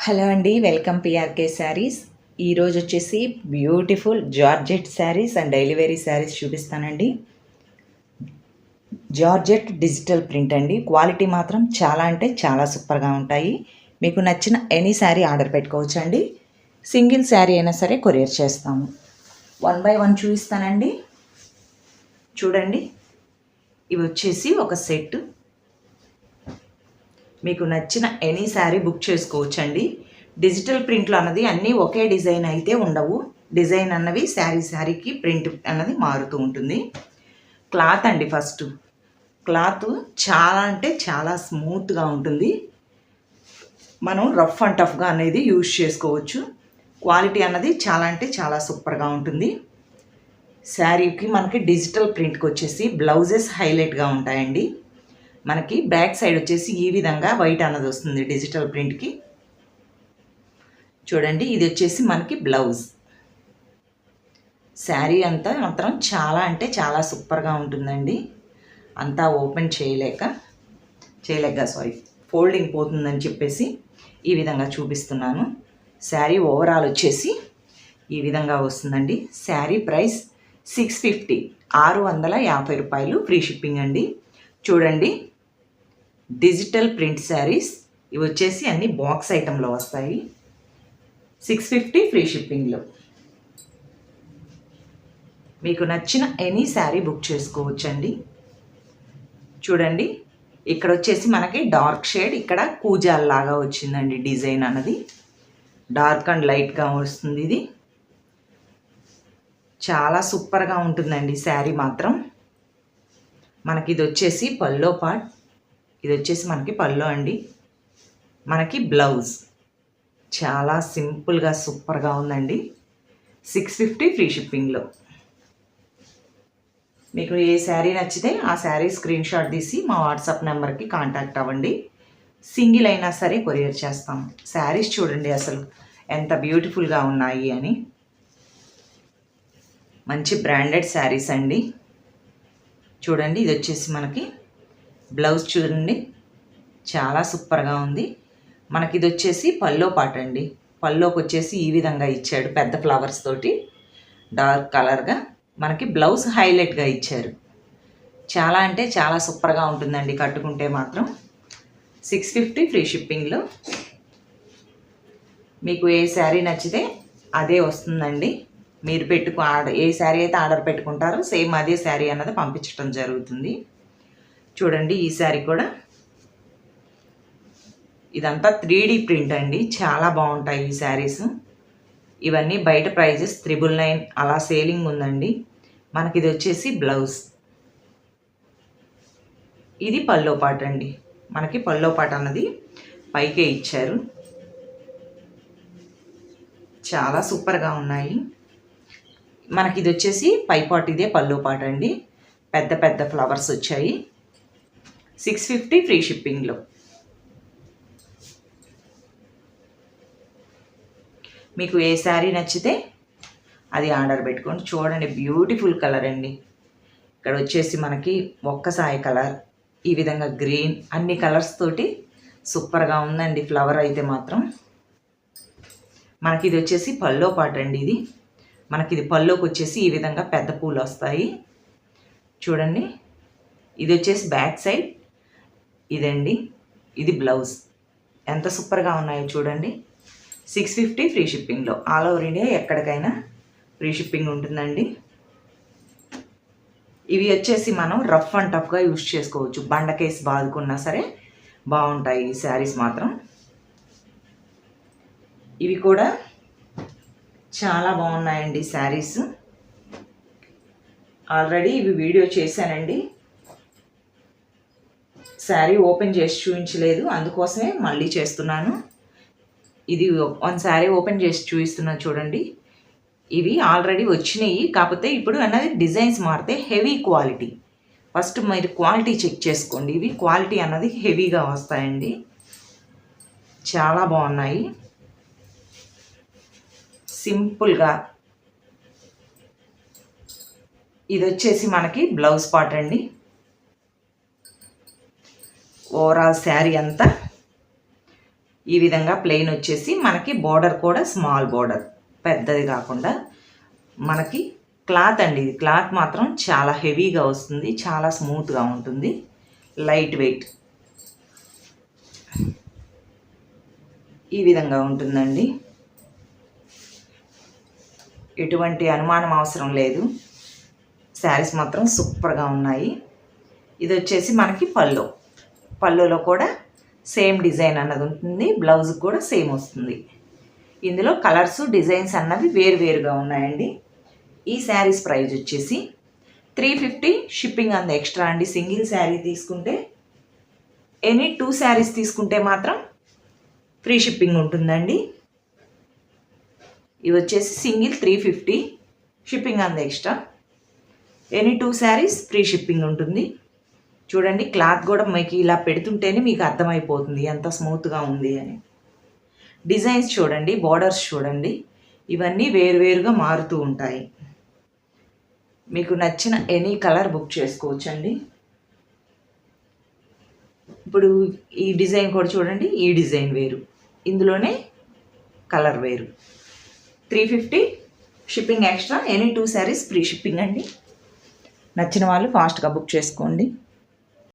Hello అండి welcome PRK saris. ఈరోజు వచ్చేసి beautiful georgette saris and delivery saris చూపిస్తానండి. జార్జెట్ డిజిటల్ ప్రింట్ అండి. క్వాలిటీ మాత్రం చాలా అంటే చాలా సూపర్గా ఉంటాయి. మీకు నచ్చిన ఎనీ శారీ ఆర్డర్ పెట్టుకోవచ్చు అండి సింగిల్ శారీ అయినా సరే కొరియర్ చేస్తాము. వన్ బై వన్ చూపిస్తానండి. చూడండి. ఇవి వచ్చేసి ఒక సెట్. మీకు నచ్చిన ఎనీ శారీ బుక్ చేసుకోవచ్చండి. డిజిటల్ ప్రింట్లు అన్నది అన్నీ ఒకే డిజైన్ అయితే ఉండవు. డిజైన్ అన్నవి శారీ శారీకి ప్రింట్ అన్నది మారుతూ ఉంటుంది. క్లాత్ అండి ఫస్ట్ క్లాత్ చాలా అంటే చాలా స్మూత్గా ఉంటుంది. మనం రఫ్ అండ్ టఫ్గా అనేది యూజ్ చేసుకోవచ్చు. క్వాలిటీ అన్నది చాలా అంటే చాలా సూపర్గా ఉంటుంది. శారీకి మనకి డిజిటల్ ప్రింట్కి వచ్చేసి బ్లౌజెస్ హైలైట్గా ఉంటాయండి. మనకి బ్యాక్ సైడ్ వచ్చేసి ఈ విధంగా వైట్ అన్నది వస్తుంది డిజిటల్ ప్రింట్కి. చూడండి ఇది వచ్చేసి మనకి బ్లౌజ్. శారీ అంతా మాత్రం చాలా అంటే చాలా సూపర్గా ఉంటుందండి. అంతా ఓపెన్ చేయలేక చేయలేక సారీ ఫోల్డింగ్ పోతుందని చెప్పేసి ఈ విధంగా చూపిస్తున్నాను. శారీ ఓవరాల్ వచ్చేసి ఈ విధంగా వస్తుందండి. శారీ ప్రైస్ సిక్స్ ఫిఫ్టీ ఆరు వందల యాభై రూపాయలు ఫ్రీ షిప్పింగ్ అండి. చూడండి డిజిటల్ ప్రింట్ శారీస్. ఇవి వచ్చేసి అన్ని బాక్స్ ఐటెంలో వస్తాయి. సిక్స్ ఫిఫ్టీ ఫ్రీ షిప్పింగ్లో. మీకు నచ్చిన ఎనీ శారీ బుక్ చేసుకోవచ్చండి. చూడండి ఇక్కడ వచ్చేసి మనకి డార్క్ షేడ్ ఇక్కడ కూజాల్ లాగా వచ్చిందండి డిజైన్ అన్నది. డార్క్ అండ్ లైట్గా వస్తుంది ఇది. చాలా సూపర్గా ఉంటుందండి శారీ మాత్రం. మనకి ఇది వచ్చేసి పల్లో పార్ట్. ఇది వచ్చేసి మనకి పల్లో అండి. మనకి బ్లౌజ్. చాలా సింపుల్గా సూపర్గా ఉందండి. సిక్స్ ఫిఫ్టీ ఫ్రీ షిప్పింగ్లో మీకు ఏ శారీ నచ్చితే ఆ శారీ స్క్రీన్ షాట్ తీసి మా వాట్సాప్ నెంబర్కి కాంటాక్ట్ అవ్వండి. సింగిల్ అయినా సరే కొరియర్ చేస్తాం. శారీస్ చూడండి అసలు ఎంత బ్యూటిఫుల్గా ఉన్నాయి అని. మంచి బ్రాండెడ్ శారీస్ అండి. చూడండి ఇది వచ్చేసి మనకి బ్లౌజ్ చూడండి. చాలా సూపర్గా ఉంది. మనకి ఇది వచ్చేసి పల్లో పాట అండి. పల్లోకి వచ్చేసి ఈ విధంగా ఇచ్చాడు పెద్ద ఫ్లవర్స్ తోటి. డార్క్ కలర్గా మనకి బ్లౌజ్ హైలైట్గా ఇచ్చారు. చాలా అంటే చాలా సూపర్గా ఉంటుందండి కట్టుకుంటే మాత్రం. సిక్స్ ఫిఫ్టీ ఫ్రీ షిప్పింగ్లో. మీకు ఏ శారీ నచ్చితే అదే వస్తుందండి. మీరు పెట్టుకు ఆర్డర్ ఏ శారీ అయితే ఆర్డర్ పెట్టుకుంటారో సేమ్ అదే శారీ అన్నది పంపించడం జరుగుతుంది. చూడండి ఈ శారీ కూడా. ఇదంతా త్రీ ప్రింట్ అండి. చాలా బాగుంటాయి ఈ శారీస్. ఇవన్నీ బయట ప్రైజెస్ త్రిబుల్ నైన్ అలా సేలింగ్ ఉందండి. మనకి ఇది వచ్చేసి బ్లౌజ్. ఇది పల్లో పాట అండి. మనకి పల్లో పాట అన్నది పైకే ఇచ్చారు. చాలా సూపర్గా ఉన్నాయి. మనకి ఇది వచ్చేసి పైపాట్ ఇదే పల్లో పాట అండి. పెద్ద పెద్ద ఫ్లవర్స్ వచ్చాయి. సిక్స్ ఫిఫ్టీ ఫ్రీ షిప్పింగ్లో. మీకు ఏ శారీ నచ్చితే అది ఆర్డర్ పెట్టుకోండి. చూడండి బ్యూటిఫుల్ కలర్ అండి. ఇక్కడ వచ్చేసి మనకి ఒక్కసాయి కలర్ ఈ విధంగా గ్రీన్ అన్ని కలర్స్ తోటి సూపర్గా ఉందండి. ఫ్లవర్ అయితే మాత్రం. మనకి ఇది వచ్చేసి పల్లో పాట అండి ఇది. మనకి ఇది పల్లోకి వచ్చేసి ఈ విధంగా పెద్ద పూలు వస్తాయి. చూడండి ఇది వచ్చేసి బ్యాక్ సైడ్. ఇదండి. ఇది బ్లౌజ్. ఎంత సూపర్గా ఉన్నాయో చూడండి. సిక్స్ ఫిఫ్టీ ఫ్రీ షిప్పింగ్లో ఆల్ ఓవర్ ఇండియా ఎక్కడికైనా ఫ్రీ షిప్పింగ్ ఉంటుందండి. ఇవి వచ్చేసి మనం రఫ్ అండ్ టఫ్గా యూజ్ చేసుకోవచ్చు. బండకేసి బాదుకున్నా సరే బాగుంటాయి ఈ శారీస్ మాత్రం. ఇవి కూడా చాలా బాగున్నాయండి శారీస్ ఆల్రెడీ ఇవి వీడియో చేశానండి. శారీ ఓపెన్ చేసి చూపించలేదు అందుకోసమే మళ్ళీ చేస్తున్నాను. ఇది వన్ శారీ ఓపెన్ చేసి చూపిస్తున్నాను చూడండి. ఇవి ఆల్రెడీ వచ్చినాయి కాకపోతే ఇప్పుడు అన్నది డిజైన్స్ మారితే హెవీ క్వాలిటీ. ఫస్ట్ మీరు క్వాలిటీ చెక్ చేసుకోండి ఇవి క్వాలిటీ అన్నది హెవీగా వస్తాయండి. చాలా బాగున్నాయి. సింపుల్గా. ఇది వచ్చేసి మనకి బ్లౌజ్ పార్ట్ అండి. ఓవరాల్ శారీ అంతా ఈ విధంగా ప్లెయిన్ వచ్చేసి మనకి బోర్డర్ కూడా స్మాల్ బోర్డర్ పెద్దది కాకుండా మనకి క్లాత్ అండి ఇది. క్లాత్ మాత్రం చాలా హెవీగా వస్తుంది. చాలా స్మూత్గా ఉంటుంది. లైట్ వెయిట్ ఈ విధంగా ఉంటుందండి. ఎటువంటి అనుమానం అవసరం లేదు. శారీస్ మాత్రం సూపర్గా ఉన్నాయి. ఇది వచ్చేసి మనకి పళ్ళు. పళ్ళులో కూడా సేమ్ డిజైన్ అన్నది ఉంటుంది బ్లౌజ్కి కూడా సేమ్ వస్తుంది. ఇందులో కలర్స్ డిజైన్స్ అన్నవి వేరువేరుగా ఉన్నాయండి. ఈ శారీస్ ప్రైజ్ వచ్చేసి త్రీ ఫిఫ్టీ షిప్పింగ్ అంది ఎక్స్ట్రా అండి. సింగిల్ శారీ తీసుకుంటే ఎనీ టూ శారీస్ తీసుకుంటే మాత్రం ఫ్రీ షిప్పింగ్ ఉంటుందండి. ఇవి వచ్చేసి సింగిల్ త్రీ ఫిఫ్టీ షిప్పింగ్ అంది extra. Any two saris free shipping ఉంటుంది. చూడండి క్లాత్ కూడా మీకు ఇలా పెడుతుంటేనే మీకు అర్థమైపోతుంది ఎంత స్మూత్గా ఉంది అని. డిజైన్స్ చూడండి బార్డర్స్ చూడండి ఇవన్నీ వేరువేరుగా మారుతూ ఉంటాయి. మీకు నచ్చిన ఎనీ కలర్ బుక్ చేసుకోవచ్చండి. ఇప్పుడు ఈ డిజైన్ కూడా చూడండి ఈ డిజైన్ వేరు. ఇందులోనే కలర్ వేరు. Three fifty shipping extra any two saris free shipping అండి. నచ్చిన వాళ్ళు ఫాస్ట్గా బుక్ చేసుకోండి.